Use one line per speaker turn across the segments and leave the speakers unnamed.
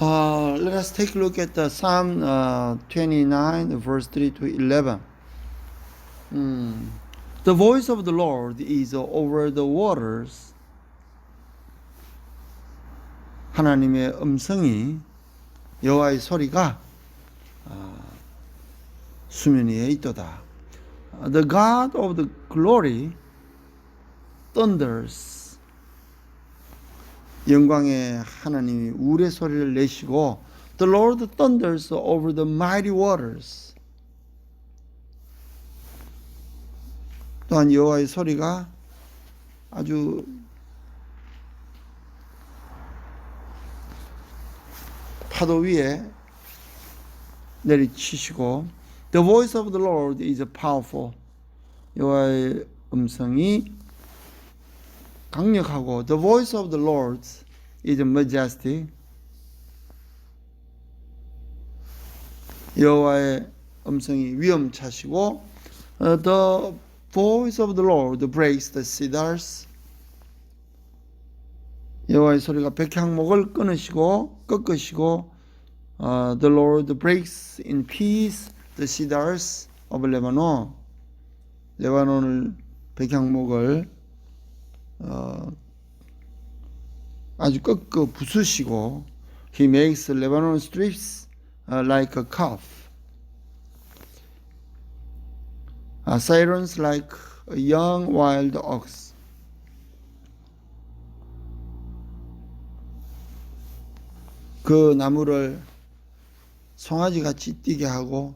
Uh, let us take a look at the Psalm uh, 29, verse 3 to 11. Hmm. The voice of the Lord is over the waters. 하나님의 음성이 여호와의 소리가 아, 수면 위에 있도다. The God of the glory thunders. 영광의 하나님이 우레 소리를 내시고 The Lord thunders over the mighty waters. 또한 여호와의 소리가 아주 파도 위에 내리치시고 The voice of the Lord is powerful. 여호와의 음성이 강력하고 The voice of the Lord is majestic. 여호와의 음성이 위엄차시고 uh, The voice of the Lord breaks the cedars. 여호와의 소리가 백향목을 끊으시고 꺾으시고 uh, The Lord breaks in peace the cedars of Lebanon. 레바논을 백향목을 어, 아주 꺾어 부수시고 He makes Lebanon strips uh, like a calf. Uh, sirens like a young wild ox. 그 나무를 송아지 같이 뛰게 하고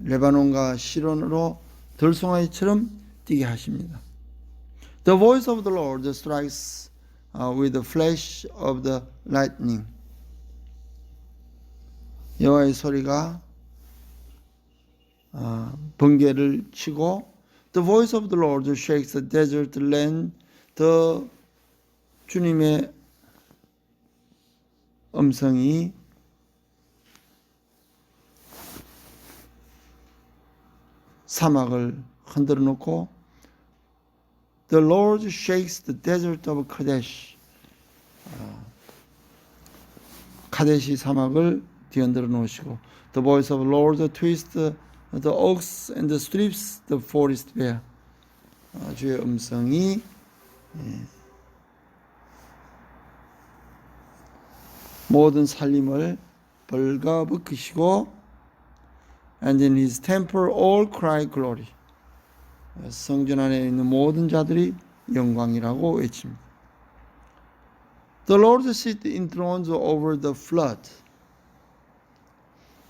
레바논과 시론으로 들송아지처럼 뛰게 하십니다. The voice of the Lord strikes uh, with the flash of the lightning. 여호와의 소리가 어, 번개를 치고 The voice of the Lord shakes the desert land. The 주님의 음성이 사막을 흔들어 놓고 The Lord shakes the desert of Kadesh. 아, 카데시 사막을 뒤흔들어 놓으시고 The voice of the Lord twists the oaks and strips the forest bare. 아, 주의 음성이 예, 모든 살림을 벌가벗기시고 and in his temple all cry glory. 성전 안에 있는 모든 자들이 영광이라고 외칩니다. The Lord sit enthroned over the flood.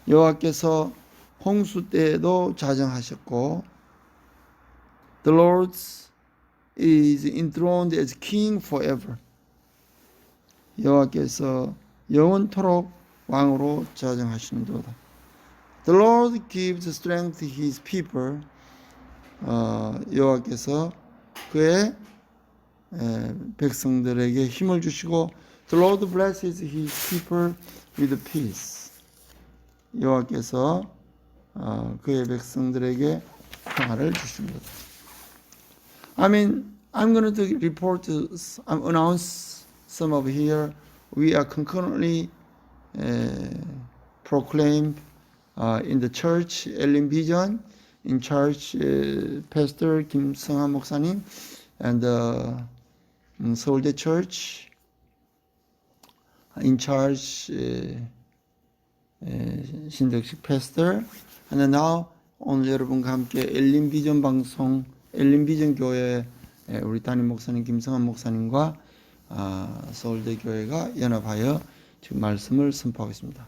여호와께서 홍수 때에도 자정하셨고 The Lord is enthroned as king forever. 여호와께서 영원토록 왕으로 자정하시는도다. The Lord gives strength to his people. 어, 여호와께서 그의 에, 백성들에게 힘을 주시고 The Lord blesses his people with peace. 여호와께서 어, 그의 백성들에게 평화를 주십니다. I mean, I'm going to report, I'm announce some of here. We are concurrently uh, proclaimed uh, in the church, Ellen Vision, in uh, Pastor Kim Sung-han 목사님, and uh, Seoul대 Church, in charge, uh, uh, 신덕식 Pastor, and now 오늘 여러분과 함께 엘린 비전 방송, 엘린 비전 교회 에, 우리 담임 목사님 김성한 목사님과 아, 서울대 교회가 연합하여 지금 말씀을 선포하겠습니다.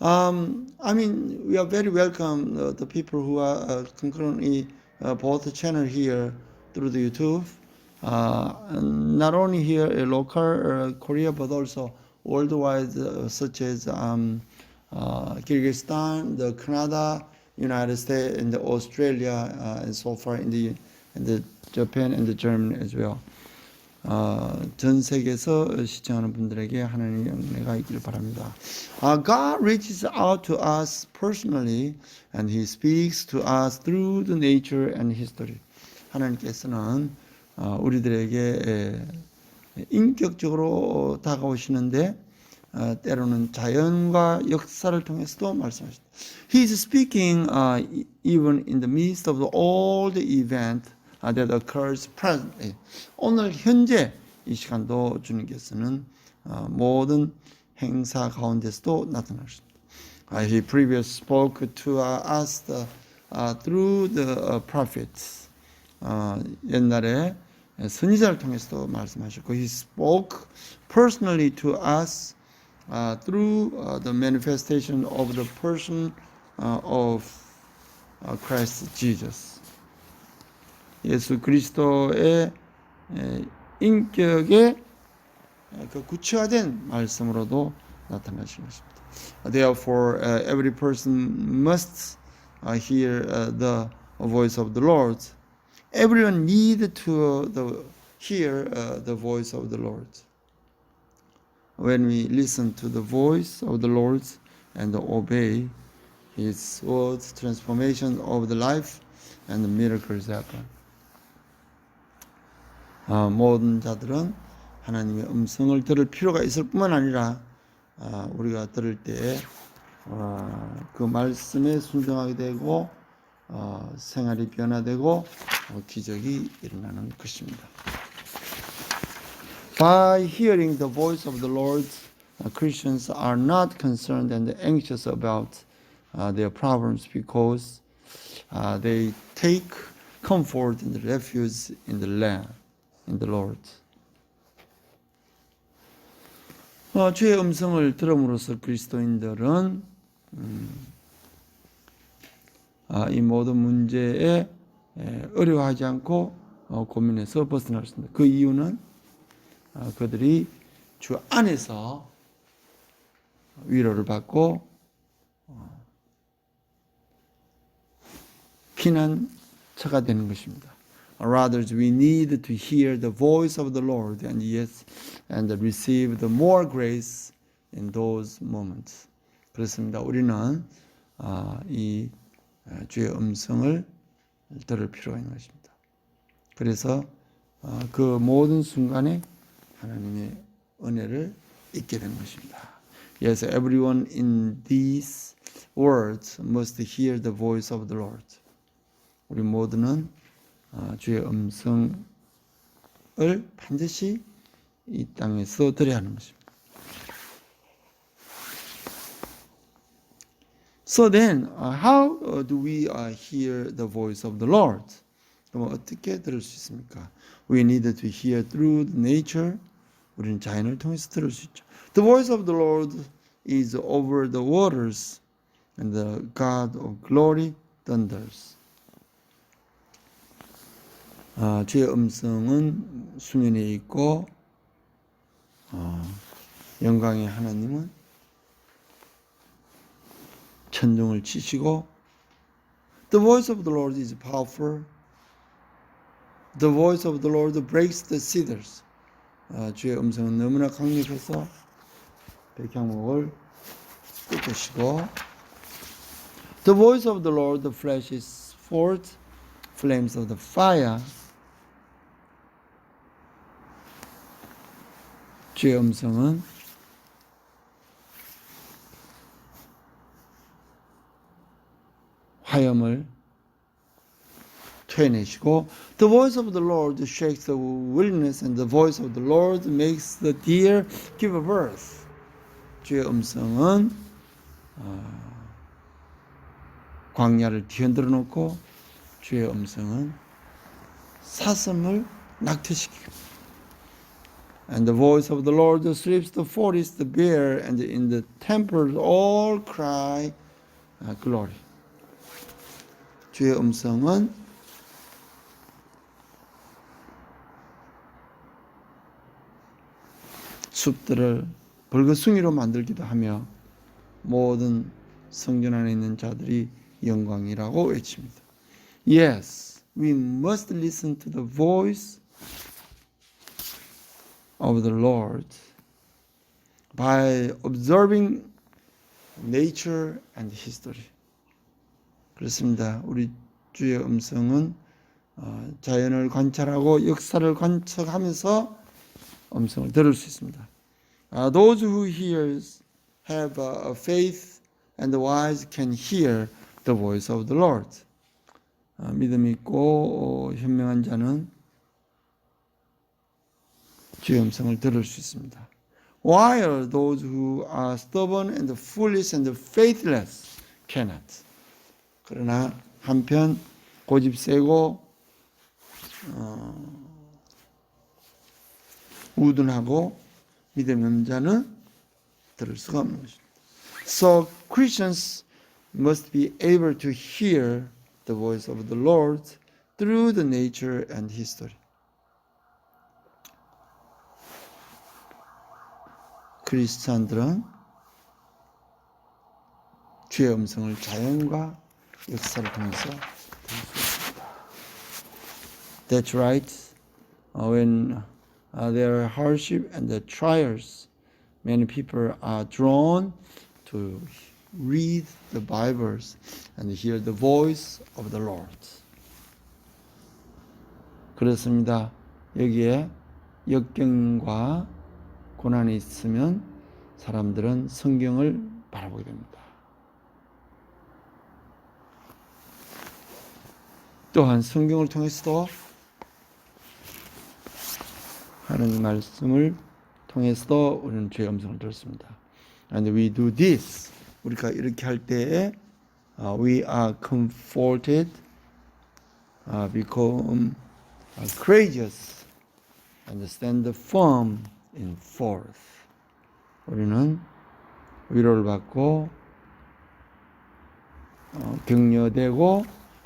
Um, I mean, we are very welcome uh, the people who are uh, concurrently uh, both channel here through the YouTube. Uh, and not only here in local uh, Korea, but also worldwide, uh, such as um, uh, Kyrgyzstan, the Canada, United States, and the Australia, uh, and so far in the, in the Japan and the Germany as well. 어, 전 세계에서 시청하는 분들에게 하나님의 은혜가 있기를 바랍니다. Uh, God reaches out to us personally and He speaks to us through the nature and history. 하나님께서는 어, 우리들에게 에, 인격적으로 다가오시는데 어, 때로는 자연과 역사를 통해서도 말씀하십니다. He is speaking uh, even in the midst of all the event uh, that occurs presently. 오늘 현재 이 시간도 주님께서는 어, 모든 행사 가운데서도 나타나십니다. Uh, he previously spoke to uh, us the, uh, through the uh, prophets. 어, 옛날에 선지자를 통해서도 말씀하셨고, he spoke personally to us uh, through uh, the manifestation of the person uh, of uh, Christ Jesus. 예수 그리스도의 에, 인격의 에, 그 구체화된 말씀으로도 나타나신 것입니다. Therefore, uh, every person must uh, hear uh, the voice of the Lord. Everyone need to uh, the, hear uh, the voice of the Lord. When we listen to the voice of the Lord and obey His words, transformation of the life and the miracles happen. 아, 모든 자들은 하나님의 음성을 들을 필요가 있을 뿐만 아니라 아, 우리가 들을 때에 어, 그 말씀에 순종하게 되고 어, 생활이 변화되고 어, 기적이 일어나는 것입니다. By hearing the voice of the Lord, uh, Christians are not concerned and anxious about uh, their problems because uh, they take comfort and refuge in the Lamb, in the Lord. 어, 주의 음성을 들음으로써 그리스도인들은 음, 아, 이 모든 문제에 에, 어려워하지 않고 어, 고민해서 벗어날 수 있습니다. 그 이유는 어, 그들이 주 안에서 위로를 받고 어, 피난처가 되는 것입니다. Rather, we need to hear the voice of the Lord and yes, and receive the more grace in those moments. 그렇습니다. 우리는 아, 이 아, 주의 음성을 들을 필요가 있는 것입니다. 그래서 아, 그 모든 순간에 하나님의 은혜를 잊게 되는 것입니다. Yes, everyone in these words must hear the voice of the Lord. 우리 모두는 아, 주의 음성을 반드시 이 땅에서 들어야 하는 것입니다. So then, uh, how uh, do we uh, hear the voice of the Lord? 그럼 어떻게 들을 수 있습니까? We need to hear through nature. 우리는 자연을 통해서 들을 수 있죠. The voice of the Lord is over the waters, and the God of glory thunders. 아, 주의 음성은 수면에 있고 어, 영광의 하나님은 천둥을 치시고 The voice of the Lord is powerful. The voice of the Lord breaks the cedars. 아, 주의 음성은 너무나 강력해서 백향목을 끄으시고 The voice of the Lord flashes forth flames of the fire. 주의 음성은 화염을 토해내시고 The voice of the Lord shakes the wilderness and the voice of the Lord makes the deer give birth. 주의 음성은 어, 광야를 뒤흔들어 놓고 주의 음성은 사슴을 낙태시키고 And the voice of the Lord sweeps the forest, bear, and in the temple all cry uh, glory. 주의 음성은 숲들을 벌거숭이로 만들기도 하며 모든 성전 안에 있는 자들이 영광이라고 외칩니다. Yes, we must listen to the voice of the Lord by observing nature and history. 그렇습니다. 우리 주의 음성은 어, 자연을 관찰하고 역사를 관찰하면서 음성을 들을 수 있습니다. Uh, those who hears have uh, a faith and the wise can hear the voice of the Lord. 아, 믿음 있고 어, 현명한 자는 주의 음성을 들을 수 있습니다. While those who are stubborn and foolish and faithless cannot. 그러나 한편 고집 세고 어, 우둔하고 믿음 없는 자는 들을 수가 없는 것입니다. So Christians must be able to hear the voice of the Lord through the nature and history. 크리스찬들은 주의 음성을 자연과 역사를 통해서. That's right. Uh, when uh, there are hardship and the trials, many people are drawn to read the Bibles and hear the voice of the Lord. 그렇습니다. 여기에 역경과 고난이 있으면 사람들은 성경을 바라보게 됩니다. 또한 성경을 통해서도 하나님 말씀을 통해서도 우리는 주의 음성을 들었습니다. And we do this. 우리가 이렇게 할 때에 uh, we are comforted, uh, become uh, courageous, and stand firm in faith. 우리는 위로를 받고 어, 격려되고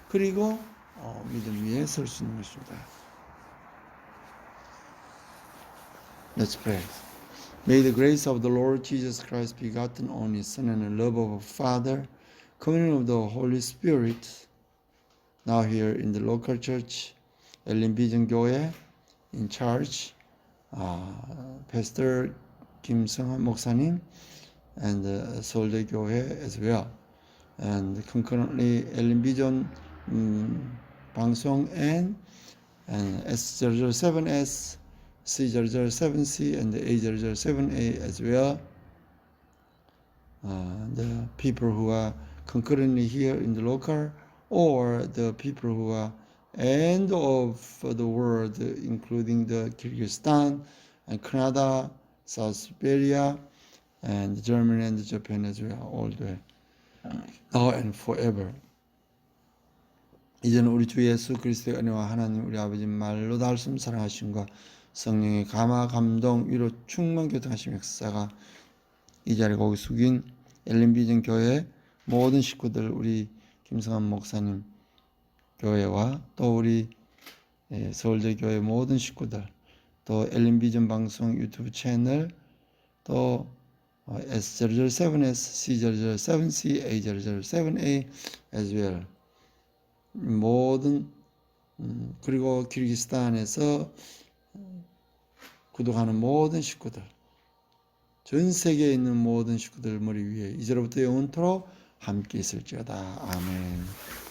그리고 어, 믿음 위에 설 수 있는 것입니다. Let's pray. May the grace of the Lord Jesus Christ, begotten only Son, and the love of the Father, communion of the Holy Spirit, now here in the local church, 엘린 비전 교회, in charge, uh, Pastor 김성환 목사님, and uh, 서울대 교회 as well, and concurrently 엘린 비전 um, 방송 and and S007S. C007C and the A007A as well. Uh, the people who are concurrently here in the local or the people who are end of the world, including the Kyrgyzstan and Canada, South Siberia, and Germany and Japan as well, all the now and forever. 이제는 우리 주 예수 그리스도의 은혜와 하나님 우리 아버지 말로 달씀 사랑하심과 성령의 감화 감동 위로 충만 교통하심 역사가 이 자리에 거기 숙인 엘린비전 교회 모든 식구들 우리 김성환 목사님 교회와 또 우리 예, 서울대 교회 모든 식구들 또 엘린비전 방송 유튜브 채널 또 어, S007S, C007C, A007A as well 모든 음, 그리고 키르기스탄에서 구독하는 모든 식구들, 전 세계에 있는 모든 식구들 머리 위에 이제로부터 영원토록 함께 있을지어다. 아멘.